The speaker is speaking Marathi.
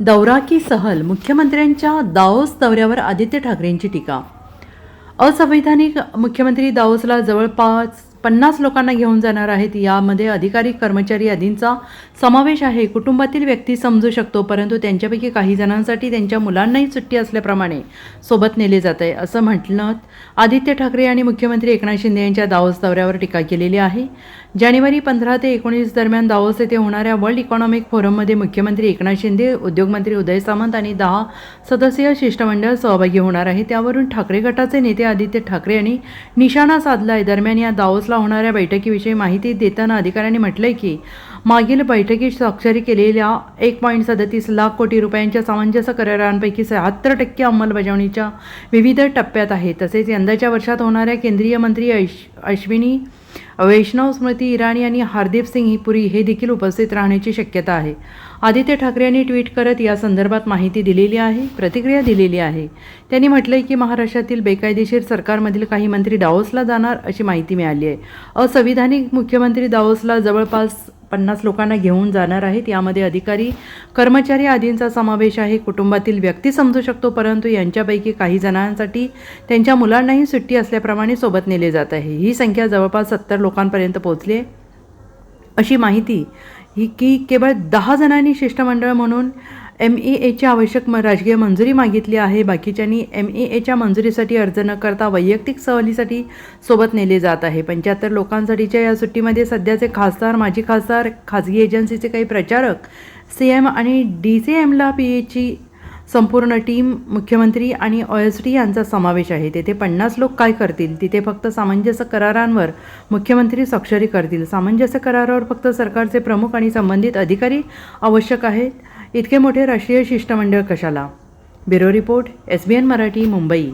दौरा की सहल मुख्यमंत्र्यांच्या दाओस दौऱ्यावर आदित्य ठाकरेंची टीका. असंवैधानिक मुख्यमंत्री दाओसला जवळपास पन्नास लोकांना घेऊन जाणार आहेत. यामध्ये अधिकारी कर्मचारी आदींचा समावेश आहे. कुटुंबातील व्यक्ती समजू शकतो परंतु त्यांच्यापैकी काही जणांसाठी त्यांच्या मुलांनाही सुट्टी असल्याप्रमाणे सोबत नेले जात आहे असं म्हटलं आदित्य ठाकरे आणि मुख्यमंत्री एकनाथ शिंदे यांच्या दावोस दौऱ्यावर टीका केलेली आहे. जानेवारी पंधरा ते एकोणीस दरम्यान दावोस येथे होणाऱ्या वर्ल्ड इकॉनॉमिक फोरममध्ये मुख्यमंत्री एकनाथ शिंदे उद्योगमंत्री उदय सामंत आणि दहा सदस्यीय शिष्टमंडळ सहभागी होणार आहे. त्यावरून ठाकरे गटाचे नेते आदित्य ठाकरे यांनी निशाणा साधला आहे दरम्यान या मार्चला होणाऱ्या बैठकीविषयी माहिती देताना अधिकाऱ्यांनी म्हटलंय की मागील बैठकीत स्वाक्षरी केलेल्या एक पॉईंट सदतीस लाख कोटी रुपयांच्या सामंजस्य करारांपैकी शहात्तर टक्के अंमलबजावणीच्या विविध टप्प्यात आहे तसेच यंदाच्या वर्षात होणाऱ्या केंद्रीय मंत्री ऐश अश्विनी वैष्णव स्मृती इराणी आणि हरदीप सिंग ही पुरी हे देखील उपस्थित राहण्याची शक्यता आहे. आदित्य ठाकरे यांनी ट्विट करत या संदर्भात माहिती दिलेली आहे प्रतिक्रिया दिलेली आहे. त्यांनी म्हटलंय की महाराष्ट्रातील बेकायदेशीर सरकारमधील काही मंत्री दाओसला जाणार अशी माहिती मिळाली आहे. असंविधानिक मुख्यमंत्री दाओसला जवळपास पन्नास लोकांना घेऊन जाणार आहेत. यामध्ये अधिकारी कर्मचारी आदींचा समावेश आहे. कुटुंबातील व्यक्ती समजू शकतो परंतु यांच्यापैकी काही जणांसाठी त्यांच्या मुलांनाही सुट्टी असल्याप्रमाणे सोबत नेले जात आहे. ही संख्या जवळपास सत्तर लोकांपर्यंत पोहोचली आहे. अशी माहिती ही की केवळ दहा जणांनी शिष्टमंडळ म्हणून एम ई एची आवश्यक म राजकीय मंजुरी मागितली आहे. बाकीच्यांनी एम ई एच्या मंजुरीसाठी अर्ज न करता वैयक्तिक सहलीसाठी सोबत नेले जात आहे. पंच्याहत्तर लोकांसाठीच्या या सुट्टीमध्ये सध्याचे खासदार माजी खासदार खाजगी एजन्सीचे काही प्रचारक सी एम आणि डी सी एमला पी एची संपूर्ण टीम मुख्यमंत्री आणि ओ एस डी यांचा समावेश आहे. तेथे पन्नास लोक काय करतील? तिथे फक्त सामंजस्य करारांवर मुख्यमंत्री स्वाक्षरी करतील. सामंजस्य करारावर फक्त सरकारचे प्रमुख आणि संबंधित अधिकारी आवश्यक आहेत? इतके मोठे राष्ट्रीय शिष्टमंडळ कशाला? Bureau report S B N Marathi Mumbai.